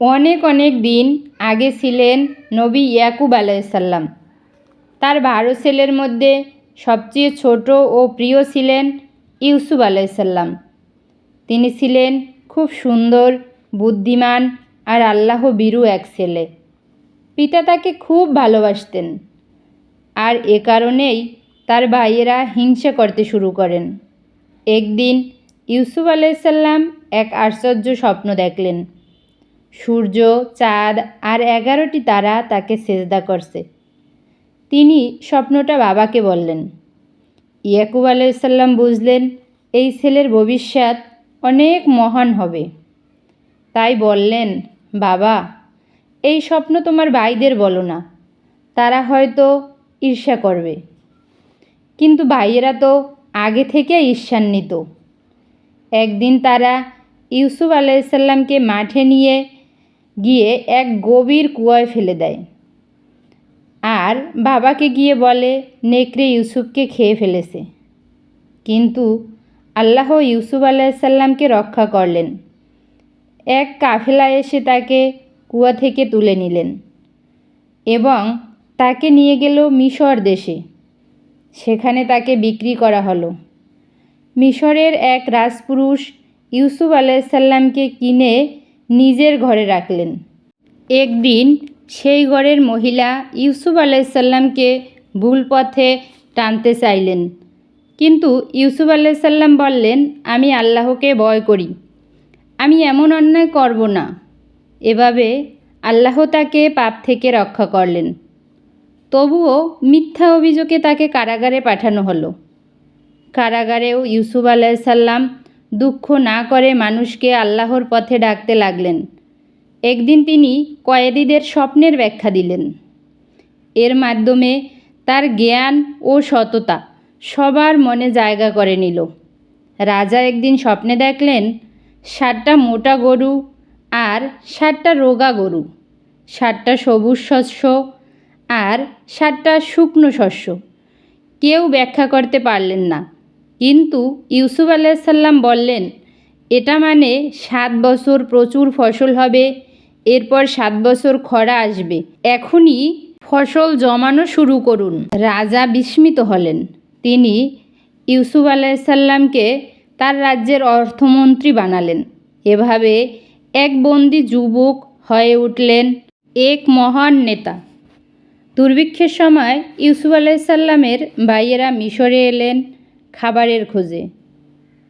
অনেক অনেক দিন আগে ছিলেন নবী ইয়াকুব আলাইসাল্লাম তার বারো ছেলের মধ্যে সবচেয়ে ছোট ও প্রিয় ছিলেন ইউসুফ আলাইসাল্লাম তিনি ছিলেন খুব সুন্দর, বুদ্ধিমান আর আল্লাহ বিরু এক ছেলে। পিতা তাকে খুব ভালোবাসতেন। আর এ কারণেই তার ভাইয়েরা হিংসা করতে শুরু করেন। একদিন ইউসুফ আলাইসাল্লাম এক আশ্চর্য স্বপ্ন দেখলেন। সূর্য, চাঁদ আর এগারোটি তারা তাকে সেজদা করছে। তিনি স্বপ্নটা বাবাকে বললেন। ইয়াকুব আলাইসাল্লাম বুঝলেন, এই ছেলের ভবিষ্যৎ অনেক মহান হবে। তাই বললেন, বাবা, এই স্বপ্ন তোমার ভাইদের বলো না। তারা হয়তো ঈর্ষা করবে। কিন্তু ভাইয়েরা তো আগে থেকে ঈর্ষান্বিত। একদিন তারা ইউসুফ আলাইসাল্লামকে মাঠে নিয়ে গিয়ে এক গভীর কুয়ায় ফেলে দেয়। আর বাবাকে গিয়ে বলে, নেকড়ে ইউসুফকে খেয়ে ফেলেছে। কিন্তু আল্লাহ ইউসুফ আলাইসাল্লামকে রক্ষা করলেন। এক কাফেলা এসে তাকে কুয়া থেকে তুলে নিলেন এবং তাকে নিয়ে গেল মিশর দেশে। সেখানে তাকে বিক্রি করা হলো। মিশরের এক রাজপুরুষ ইউসুফ আলাইসাল্লামকে কিনে নিজের ঘরে রাখলেন। একদিন সেই ঘরের মহিলা ইউসুফ আলাইসাল্লামকে ভুল পথে টানতে চাইলেন। কিন্তু ইউসুফ আলাইসাল্লাম বললেন, আমি আল্লাহকে ভয় করি। আমি এমন অন্যায় করব না। এভাবে আল্লাহ তাকে পাপ থেকে রক্ষা করলেন। তবুও মিথ্যা অভিযোগে তাকে কারাগারে পাঠানো হলো। কারাগারেও ইউসুফ আলাইসাল্লাম দুঃখ না করে মানুষকে আল্লাহর পথে ডাকতে লাগলেন। একদিন তিনি কয়েদিদের স্বপ্নের ব্যাখ্যা দিলেন। এর মাধ্যমে তার জ্ঞান ও সততা সবার মনে জায়গা করে নিল। রাজা একদিন স্বপ্নে দেখলেন ষাটটা মোটা গরু আর ষাটটা রোগা গরু ষাটটা সবুজ শস্য আর ষাটটা শুকনো শস্য। কেউ ব্যাখ্যা করতে পারলেন না। কিন্তু ইউসুফ আলাইসাল্লাম বললেন, এটা মানে সাত বছর প্রচুর ফসল হবে, এরপর সাত বছর খরা আসবে। এখনই ফসল জমানো শুরু করুন। রাজা বিস্মিত হলেন। তিনি ইউসুফ আলাইসাল্লামকে তার রাজ্যের অর্থমন্ত্রী বানালেন। এভাবে এক বন্দি যুবক হয়ে উঠলেন এক মহান নেতা। দুর্ভিক্ষের সময় ইউসুফ আলাইসাল্লামের ভাইয়েরা মিশরে এলেন। খাবারের খোঁজে।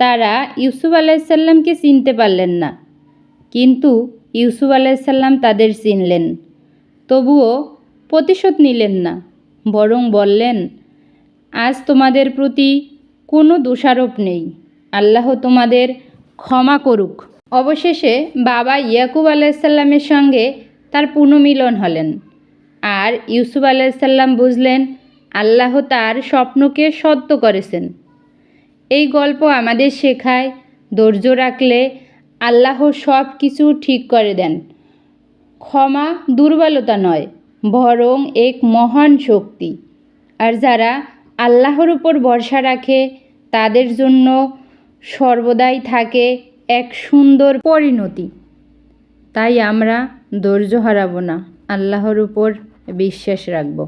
তারা ইউসুফ আলাইসাল্লামকে চিনতে পারলেন না। কিন্তু ইউসুফ আলাইসাল্লাম তাদের চিনলেন। তবুও প্রতিশোধ নিলেন না, বরং বললেন, আজ তোমাদের প্রতি কোনো দোষারোপ নেই। আল্লাহ তোমাদের ক্ষমা করুক। অবশেষে বাবা ইয়াকুব আলাইসাল্লামের সঙ্গে তার পুনর্মিলন হলেন। আর ইউসুফ আলাইসাল্লাম বুঝলেন, আল্লাহ তার স্বপ্নকে সত্য করেছেন। এই গল্প আমাদের শেখায়, ধৈর্য রাখলে আল্লাহ সব কিছু ঠিক করে দেন। ক্ষমা দুর্বলতা নয়, বরং এক মহান শক্তি। আর যারা আল্লাহর উপর ভরসা রাখে, তাদের জন্য সর্বদাই থাকে এক সুন্দর পরিণতি। তাই আমরা ধৈর্য হারাবো না, আল্লাহর উপর বিশ্বাস রাখব।